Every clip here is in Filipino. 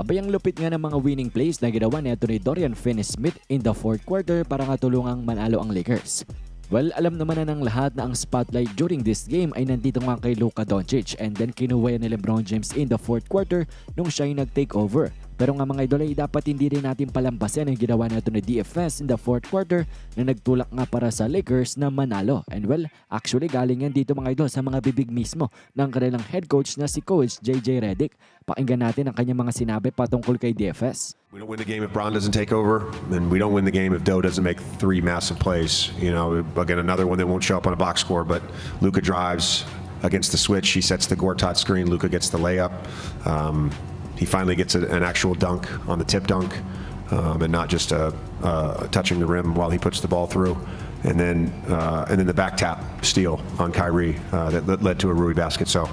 Abay ang lupit nga ng mga winning plays na ginawa ni ni Dorian Finney-Smith in the fourth quarter para nga tulungang manalo ang Lakers. Well, alam naman na ng lahat na ang spotlight during this game ay nandito nga kay Luka Doncic and then kinuha ni LeBron James in the fourth quarter nung siya yung nag-take over. Pero nga mga idol ay dapat hindi rin natin palampasin ang ginawa nato ni DFS in the fourth quarter na nagtulak nga para sa Lakers na manalo. And well, actually galing yan dito mga idol sa mga bibig mismo ng kanilang head coach na si Coach JJ Redick. Pakinggan natin ang kanyang mga sinabi patungkol kay DFS. We don't win the game if Braun doesn't take over, and we don't win the game if Doe doesn't make three massive plays. You know, again, another one that won't show up on a box score, but Luca drives against the switch. He sets the Gortat screen. Luca gets the layup. Um, he finally gets a, an actual dunk on the tip dunk, um, and not just a, uh, touching the rim while he puts the ball through. And then, uh, and then the back tap steal on Kyrie uh, that led- led to a Rui basket. So,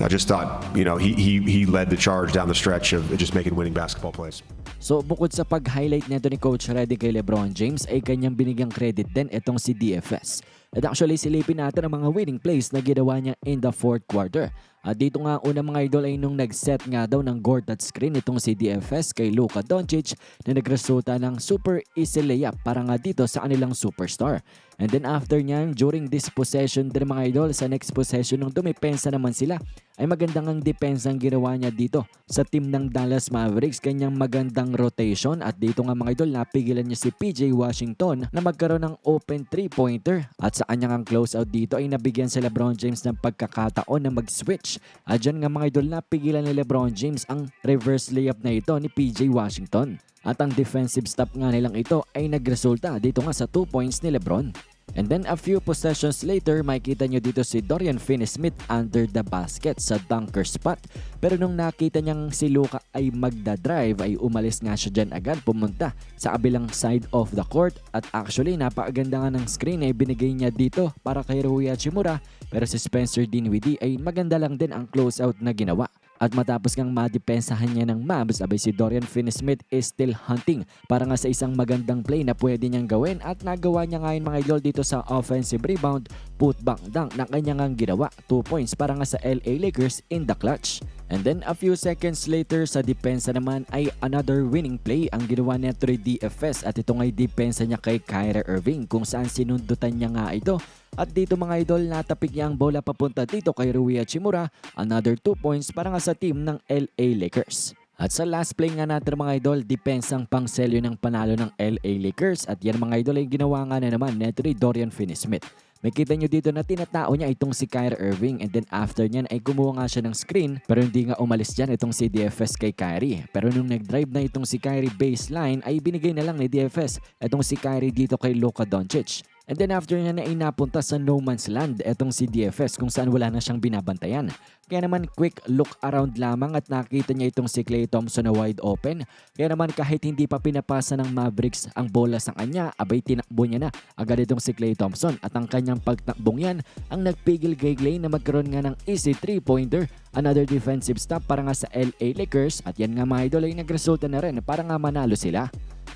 I just thought, you know, he, he he led the charge down the stretch of just making winning basketball plays. So bukod sa pag-highlight nito ni Coach Reddy kay Lebron James ay kanyang binigyang credit din itong si DFS. At actually silipin natin ang mga winning plays na ginawa niya in the fourth quarter. At dito nga una mga idol ay nung nag-set nga daw ng Gortat screen itong si DFS kay Luka Doncic na nagresulta ng super easy layup para nga dito sa kanilang superstar. And then after niyan, during this possession din mga idol, sa next possession nung dumipensa naman sila, ay magandang ang depensa ang ginawa niya dito sa team ng Dallas Mavericks. Kanyang magandang rotation at dito nga mga idol, napigilan niya si PJ Washington na magkaroon ng open 3-pointer at sa kanyang ang closeout dito ay nabigyan si Lebron James ng pagkakataon na mag-switch. At dyan nga mga idol, napigilan ni Lebron James ang reverse layup na ito ni PJ Washington. At ang defensive stop nga nilang ito ay nagresulta dito nga sa 2 points ni Lebron. And then a few possessions later, makikita nyo dito si Dorian Finney-Smith under the basket sa dunker spot. Pero nung nakita niyang si Luka ay magda-drive, ay umalis nga siya dyan agad pumunta sa kabilang side of the court. At actually, napakaganda nga ng screen ay binigay niya dito para kay Rui Hachimura. Pero si Spencer Dinwiddie ay maganda lang din ang closeout na ginawa. At matapos ngang madepensahan niya ng Mavs, abay si Dorian Finney-Smith is still hunting para nga sa isang magandang play na pwede niyang gawin at nagawa niya ngayon mga idol dito sa offensive rebound, putback dunk na kanya ngang ginawa. 2 points para nga sa LA Lakers in the clutch. And then a few seconds later sa depensa naman ay another winning play ang ginawa ni 3DFS at ito nga'y depensa niya kay Kyrie Irving kung saan sinundutan niya nga ito. At dito mga idol natapik niya ang bola papunta dito kay Rui Hachimura. Another 2 points para nga sa team ng LA Lakers. At sa last play nga natin mga idol, dipensang pangselyo ng panalo ng LA Lakers at yan mga idol ay ginawa nga na naman ni Dorian Finney-Smith. Makita nyo dito na tinatao niya itong si Kyrie Irving and then after niyan ay kumuha nga siya ng screen pero hindi nga umalis dyan itong si DFS kay Kyrie. Pero nung nag-drive na itong si Kyrie baseline ay binigay na lang ni DFS itong si Kyrie dito kay Luka Doncic. And then after niya na ay napunta sa no man's land etong si DFS kung saan wala na siyang binabantayan. Kaya naman quick look around lamang at nakita niya itong si Klay Thompson na wide open. Kaya naman kahit hindi pa pinapasa ng Mavericks ang bola sa kanya, abay tinakbo niya na agad itong si Klay Thompson at ang kanyang pagtakbong yan ang nagpigil kay Klay na magkaroon nga ng easy 3-pointer another defensive stop para nga sa LA Lakers at yan nga mga idol ay nagresulta na rin para nga manalo sila.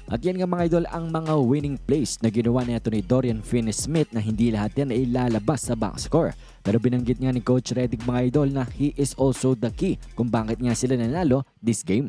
At yan nga mga idol ang mga winning plays na ginawa nito ni Dorian Finney-Smith na hindi lahat yan ay lalabas sa box score. Pero binanggit nga ni Coach Redick mga idol na he is also the key kung bakit nga sila nanalo this game.